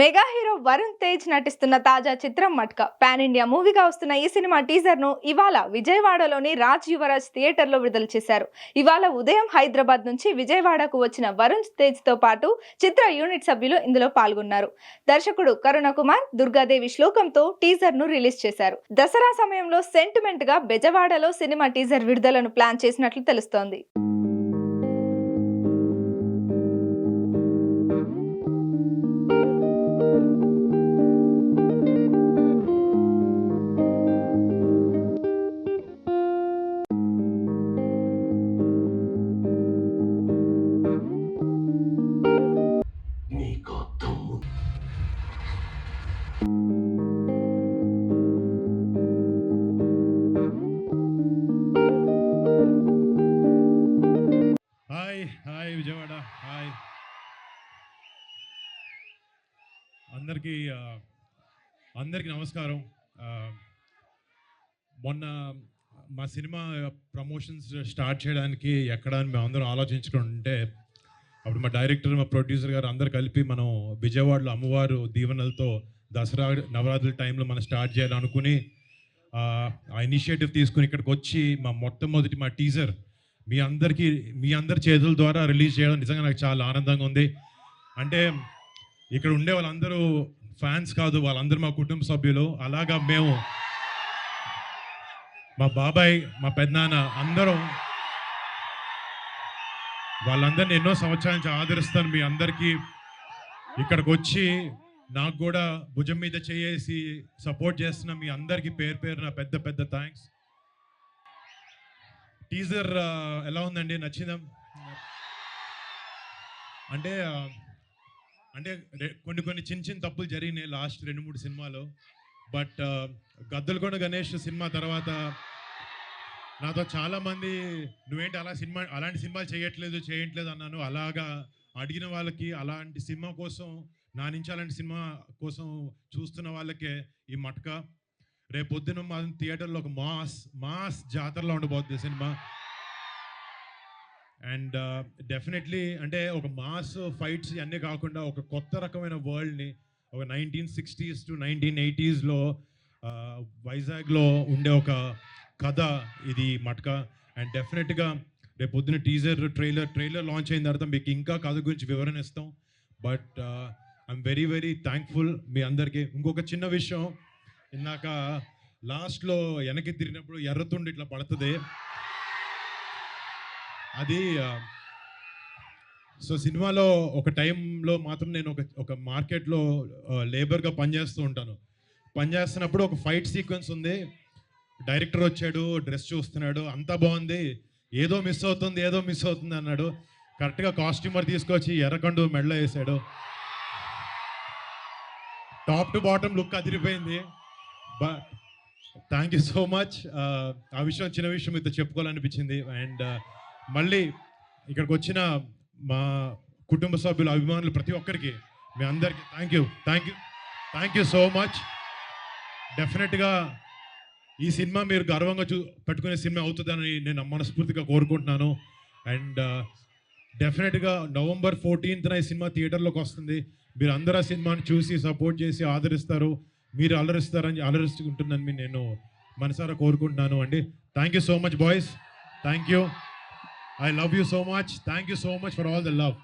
Mega hero Varun Tej నటిస్తున్న తాజా చిత్రం మట్క. పాన్ ఇండియా మూవీగా వస్తున్న ఈ సినిమా టీజర్ను ఇవాళ విజయవాడలోని రాజ్ యువరాజ్ థియేటర్లో విడుదల చేశారు. ఇవాళ ఉదయం హైదరాబాద్ నుంచి విజయవాడకు వచ్చిన వరుణ్ తేజ్తో పాటు చిత్ర యూనిట్ సభ్యులు ఇందులో పాల్గొన్నారు. దర్శకుడు కరుణ కుమార్ దుర్గాదేవి శ్లోకంతో టీజర్ను రిలీజ్ చేశారు. దసరా సమయంలో సెంటిమెంట్గా బెజవాడలో సినిమా టీజర్ విడుదలను ప్లాన్ చేసినట్లు తెలుస్తోంది. Hi hi Vijayawada hi. అందరికీ అందరికీ నమస్కారం. మొన్న మా సినిమా ప్రమోషన్స్ స్టార్ట్ చేయడానికి ఎక్కడ అని మేము అందరం ఆలోచించుకుంటే అప్పుడు మా డైరెక్టర్ మా ప్రొడ్యూసర్ గారు అందరు కలిపి మనం విజయవాడలో అమ్మవారు దీవెనలతో దసరా నవరాత్రుల టైంలో మనం స్టార్ట్ చేయాలనుకుని ఆ ఆ ఇనిషియేటివ్ తీసుకుని ఇక్కడికి వచ్చి మా మొట్టమొదటి మా టీజర్ మీ అందరికీ మీ అందరి చేతుల ద్వారా రిలీజ్ చేయడం నిజంగా నాకు చాలా ఆనందంగా ఉంది. అంటే ఇక్కడ ఉండే వాళ్ళందరూ ఫ్యాన్స్ కాదు వాళ్ళందరూ మా కుటుంబ సభ్యులు. అలాగా మేము మా బాబాయ్ మా పెద్దనాన్న అందరం వాళ్ళందరిని ఎన్నో సంవత్సరాల నుంచి ఆదరిస్తాను మీ అందరికీ. ఇక్కడికి వచ్చి నాకు కూడా భుజం మీద చేసి సపోర్ట్ చేస్తున్న మీ అందరికీ పేరు పేరు నా పెద్ద పెద్ద థ్యాంక్స్ టీజర్ ఎలా ఉందండి? నచ్చిందా? అంటే అంటే కొన్ని కొన్ని చిన్న చిన్న తప్పులు జరిగినాయి లాస్ట్ రెండు మూడు సినిమాలు. బట్ గద్దలకొండ గణేష్ సినిమా తర్వాత నాతో చాలామంది నువ్వేంటి అలా సినిమా అలాంటి సినిమాలు చేయట్లేదు చేయట్లేదు అన్నాను. అలాగా అడిగిన వాళ్ళకి అలాంటి సినిమా కోసం నా నుంచి అలాంటి సినిమా కోసం చూస్తున్న వాళ్ళకే ఈ మట్క. రేపు పొద్దున మా థియేటర్లో ఒక మాస్ మాస్ జాతరలో ఉండబోతుంది సినిమా. అండ్ డెఫినెట్లీ అంటే ఒక మాస్ ఫైట్స్ అన్నీ కాకుండా ఒక కొత్త రకమైన వరల్డ్ని ఒక నైన్టీన్ సిక్స్టీస్ టు నైన్టీన్ ఎయిటీస్లో వైజాగ్లో ఉండే ఒక కథ ఇది మట్క. అండ్ డెఫినెట్గా రేపు పొద్దున టీజర్ ట్రైలర్ ట్రైలర్ లాంచ్ అయిన తర్వాత మీకు ఇంకా కథ గురించి వివరణ ఇస్తాం. But I'm very very thankful మీ అందరికీ. ఇంకొక చిన్న విషయం ఇందాక లాస్ట్లో వెనక్కి తిరిగినప్పుడు ఎర్రతుండి ఇట్లా పడుతుంది. అది uh, సో సినిమాలో ఒక టైంలో మాత్రం నేను ఒక ఒక మార్కెట్లో uh, లేబర్గా పనిచేస్తూ ఉంటాను. పనిచేస్తున్నప్పుడు ఒక ఫైట్ సీక్వెన్స్ ఉంది. డైరెక్టర్ వచ్చాడు డ్రెస్ చూస్తున్నాడు అంతా బాగుంది. ఏదో మిస్ అవుతుంది ఏదో మిస్ అవుతుంది అన్నాడు. కరెక్ట్గా కాస్ట్యూమర్ తీసుకొచ్చి ఎర్రకండు మెడలో వేసాడు. టాప్ టు బాటమ్ లుక్ అదిరిపోయింది. But thank you so much ఆ విషయం చిన్న విషయం మీతో చెప్పుకోవాలనిపించింది. అండ్ మళ్ళీ ఇక్కడికి వచ్చిన మా కుటుంబ సభ్యులు అభిమానులు ప్రతి ఒక్కరికి మీ అందరికీ thank you thank you thank you so much డెఫినెట్గా ఈ సినిమా మీరు గర్వంగా చూ పెట్టుకునే సినిమా అవుతుందని నేను మనస్ఫూర్తిగా కోరుకుంటున్నాను. అండ్ డెఫినెట్గా నవంబర్ ఫోర్టీన్త్న ఈ సినిమా థియేటర్లోకి వస్తుంది. మీరు అందరూ ఆ సినిమాని చూసి సపోర్ట్ చేసి ఆదరిస్తారు. మీరు అలరిస్తారని అలరిస్తుంటుందని నేను మనసారా కోరుకుంటున్నాను అండి. Thank you so much boys thank you I love you so much thank you so much for all the love